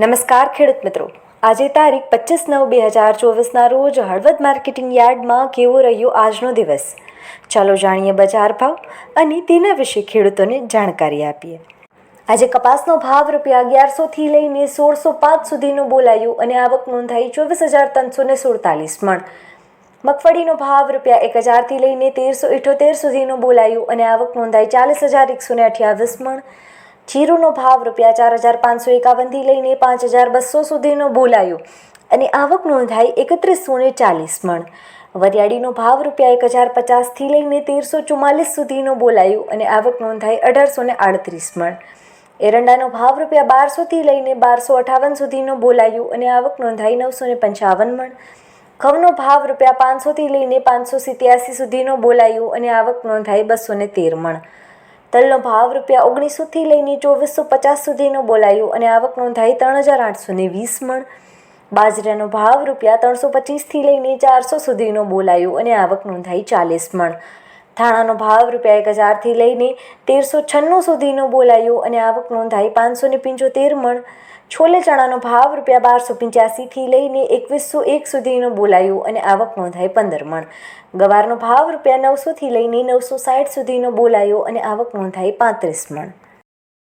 નમસ્કાર ખેડૂત મિત્રો. આજે તારીખ પચીસ નવ બે હજાર ચોવીસના રોજ હળવદ માર્કેટિંગ યાર્ડમાં કેવો રહ્યો આજનો દિવસ? ચાલો જાણીએ બજાર ભાવ અને તેના વિશે ખેડૂતોને જાણકારી આપીએ. આજે કપાસનો ભાવ રૂપિયા અગિયારસોથી લઈને સોળસો પાંચ સુધીનો બોલાયો અને આવક નોંધાઈ ચોવીસ હજાર ત્રણસો ને સુડતાલીસ મણ. મગફળીનો ભાવ રૂપિયા એક હજારથી લઈને તેરસો ઇઠોતેર સુધીનો બોલાયો અને આવક નોંધાઈ ચાલીસ હજાર એકસો ને અઠ્યાવીસ મણ. જીરુનો ભાવ રૂપિયા ચાર હજાર પાંચસો એકાવનથી લઈને પાંચ હજાર બસો સુધીનો બોલાયો અને આવક નોંધાઈ એકત્રીસો ને ચાલીસ મણ. વરિયાળીનો ભાવ રૂપિયા એક હજાર પચાસથી લઈને તેરસો ચુમ્માલીસ સુધીનો બોલાયો અને આવક નોંધાઈ અઢારસો ને આડત્રીસ મણ. એરંડાનો ભાવ રૂપિયા બારસોથી લઈને બારસો અઠાવન સુધીનો બોલાયો અને આવક નોંધાઈ નવસો ને પંચાવન મણ. ઘઉંનો ભાવ રૂપિયા પાંચસોથી લઈને પાંચસો સિત્યાસી સુધીનો બોલાયો અને આવક નોંધાઈ બસો ને તેર મણ. તલનો ભાવ રૂપિયા ઓગણીસોથી લઈને ચોવીસો પચાસ સુધીનો બોલાયો અને આવક નોંધાઈ ત્રણ હજાર આઠસો ને વીસ મણ. બાજરાનો ભાવ રૂપિયા ત્રણસો પચીસથી લઈને ચારસો સુધીનો બોલાયો અને આવક નોંધાઈ ચાલીસ મણ. થાણાનો ભાવ રૂપિયા એક હજારથી લઈને તેરસો છન્નું સુધીનો બોલાયો અને આવક નોંધાઈ પાંચસો ને પંચોતેર મણ. છોલે ચણાનો ભાવ રૂપિયા બારસો પંચ્યાસીથી લઈને એકવીસો એક સુધીનો બોલાયો અને આવક નોંધાઈ પંદર મણ. ગવારનો ભાવ રૂપિયા નવસોથી લઈને નવસો સાઠ સુધીનો બોલાયો અને આવક નોંધાઈ પાંત્રીસ મણ.